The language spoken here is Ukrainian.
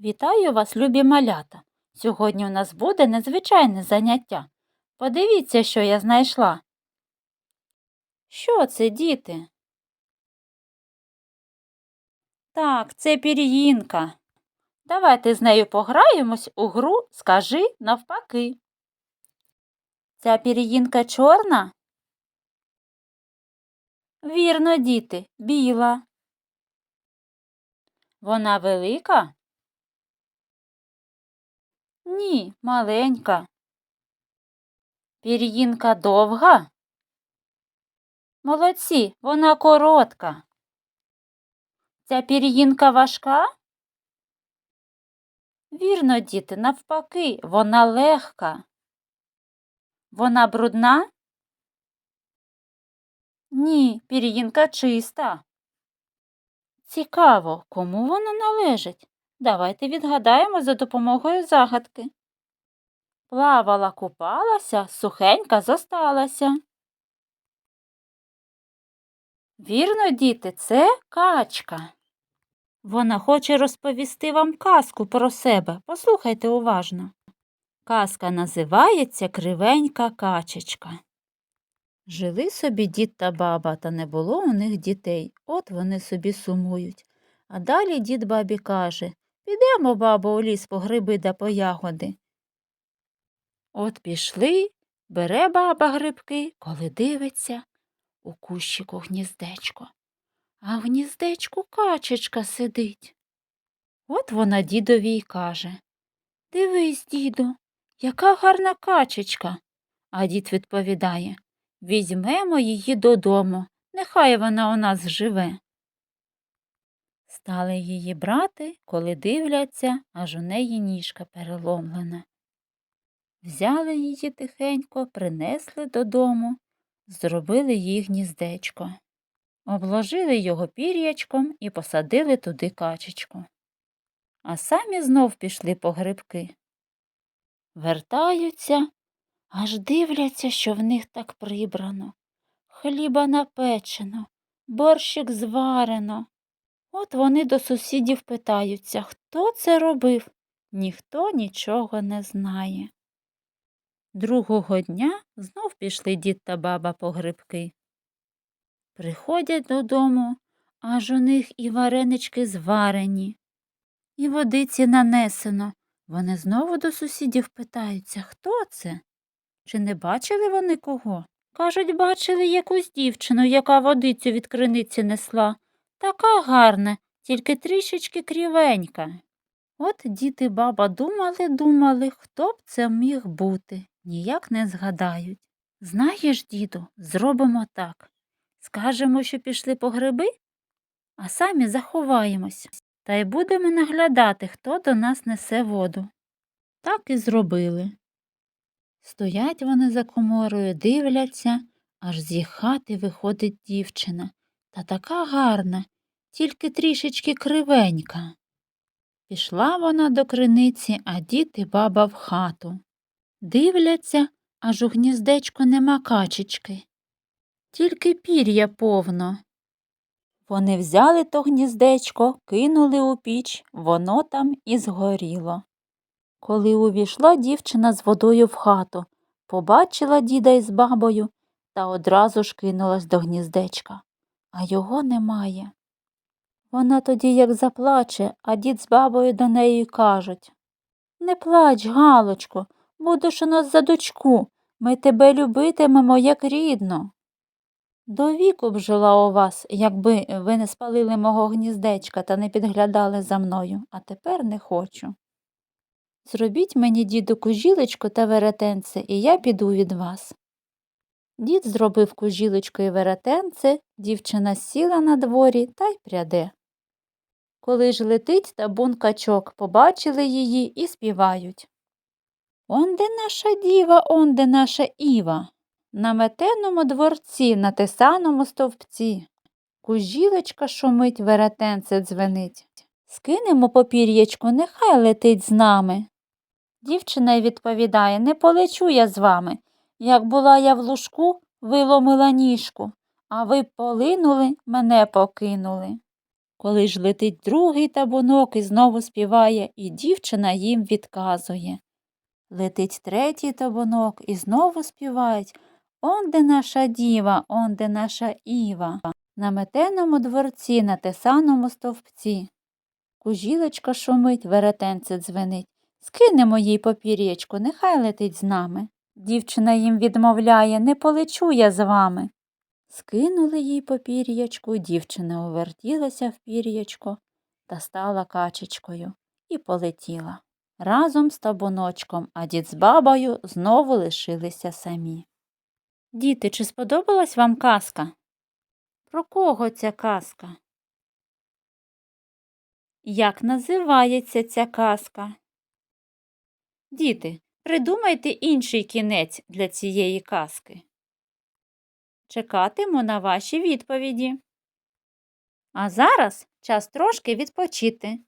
Вітаю вас, любі малята! Сьогодні у нас буде незвичайне заняття. Подивіться, що я знайшла. Що це, діти? Так, це пір'їнка. Давайте з нею пограємось у гру Скажи навпаки. Ця пір'їнка чорна? Вірно, діти, біла. Вона велика? Ні, маленька. Пір'їнка довга? Молодці, вона коротка. Ця пір'їнка важка? Вірно, діти, навпаки, вона легка. Вона брудна? Ні, пір'їнка чиста. Цікаво, кому вона належить? Давайте відгадаємо за допомогою загадки. Плавала, купалася, сухенька зосталася. Вірно, діти, це качка. Вона хоче розповісти вам казку про себе. Послухайте уважно. Казка називається Кривенька качечка. Жили собі дід та баба, та не було у них дітей. От вони собі сумують. А далі дід бабі каже Підемо, бабо, у ліс по гриби да по ягоди. От пішли, бере баба грибки, коли дивиться у кущику гніздечко. А в гніздечку качечка сидить. От вона дідові й каже Дивись, діду, яка гарна качечка. А дід відповідає Візьмемо її додому, нехай вона у нас живе. Стали її брати, коли дивляться, аж у неї ніжка переломлена. Взяли її тихенько, принесли додому, зробили їй гніздечко, обложили його пір'ячком і посадили туди качечку. А самі знов пішли по грибки. Вертаються, аж дивляться, що в них так прибрано. Хліба напечено, борщик зварено. От вони до сусідів питаються, хто це робив? Ніхто нічого не знає. Другого дня знов пішли дід та баба по грибки. Приходять додому, аж у них і варенички зварені, і водиці нанесено. Вони знову до сусідів питаються, хто це? Чи не бачили вони кого? Кажуть, бачили якусь дівчину, яка водицю від криниці несла. Така гарна, тільки трішечки крівенька. От дід і баба думали, думали, хто б це міг бути, ніяк не згадають. Знаєш, діду, зробимо так. Скажемо, що пішли по гриби, а самі заховаємось та й будемо наглядати, хто до нас несе воду. Так і зробили. Стоять вони за коморою, дивляться, аж з їх хати виходить дівчина. Та така гарна, тільки трішечки кривенька. Пішла вона до криниці, а дід і баба в хату. Дивляться, аж у гніздечку нема качечки. Тільки пір'я повно. Вони взяли то гніздечко, кинули у піч, воно там і згоріло. Коли увійшла дівчина з водою в хату, побачила діда із бабою та одразу ж кинулась до гніздечка, а його немає. Вона тоді як заплаче, а дід з бабою до неї кажуть Не плач, Галочко, будеш у нас за дочку. Ми тебе любитимемо, як рідно. До віку б жила у вас, якби ви не спалили мого гніздечка та не підглядали за мною, а тепер не хочу. Зробіть мені, діду, кужілечко та веретенце, і я піду від вас. Дід зробив кужілочко і веретенце, дівчина сіла на дворі та й пряде. Коли ж летить табун качок, побачили її і співають. Онде наша діва, онде наша Іва, на метеному дворці, на тесаному стовпці. Кужілочка шумить, веретенце дзвенить. Скинемо попір'ячку, нехай летить з нами. Дівчина й відповідає Не полечу я з вами. Як була я в лужку, виломила ніжку, а ви полинули, мене покинули. Коли ж летить другий табунок і знову співає, і дівчина їм відказує. Летить третій табунок і знову співають. Он де наша діва, он де наша Іва, на метеному дворці, на тесаному стовпці. Кужілочка шумить, веретенце дзвенить. Скинемо їй попір'ячку, нехай летить з нами. Дівчина їм відмовляє, не полечу я з вами. Скинули їй попір'ячку, дівчина увертілася в пір'ячко та стала качечкою і полетіла. Разом з табуночком, а дід з бабою знову лишилися самі. Діти, чи сподобалась вам казка? Про кого ця казка? Як називається ця казка? Діти, придумайте інший кінець для цієї казки. Чекатиму на ваші відповіді. А зараз час трошки відпочити.